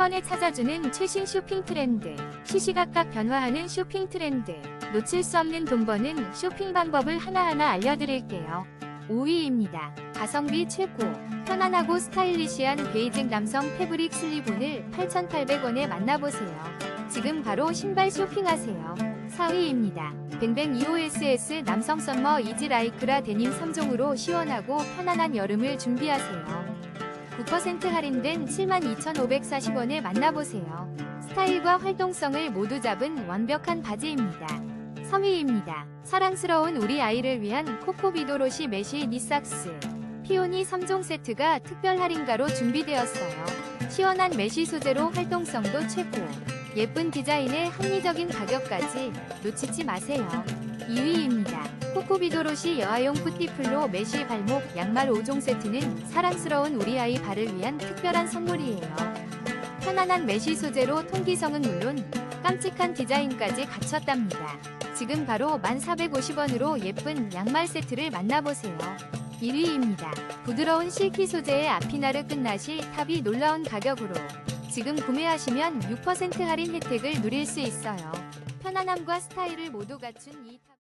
번에 찾아주는 최신 쇼핑 트렌드. 시시각각 변화하는 쇼핑 트렌드. 놓칠 수 없는 돈 버는 쇼핑 방법을 하나하나 알려드릴게요. 5위입니다. 가성비 최고. 편안하고 스타일리시한 베이직 남성 패브릭 슬리본을 8,800원에 만나보세요. 지금 바로 신발 쇼핑하세요. 4위입니다. 뱅뱅 EOSS 남성 썸머 이지 라이크라 데님 3종으로 시원하고 편안한 여름을 준비하세요. 9% 할인된 72,540원에 만나보세요. 스타일과 활동성을 모두 잡은 완벽한 바지입니다. 3위입니다. 사랑스러운 우리 아이를 위한 코코비도로시 메쉬 니삭스 피오니 3종 세트가 특별 할인가로 준비되었어요. 시원한 메쉬 소재로 활동성도 최고. 예쁜 디자인에 합리적인 가격까지 놓치지 마세요. 2위입니다. 코코비도로시 여아용 푸티플로 메쉬 발목 양말 5종 세트는 사랑스러운 우리 아이 발을 위한 특별한 선물이에요. 편안한 메쉬 소재로 통기성은 물론 깜찍한 디자인까지 갖췄답니다. 지금 바로 1,450원으로 예쁜 양말 세트를 만나보세요. 1위입니다. 부드러운 실키 소재의 아피나르 끝나시 탑이 놀라운 가격으로 지금 구매하시면 6% 할인 혜택을 누릴 수 있어요. 편안함과 스타일을 모두 갖춘 이 탑.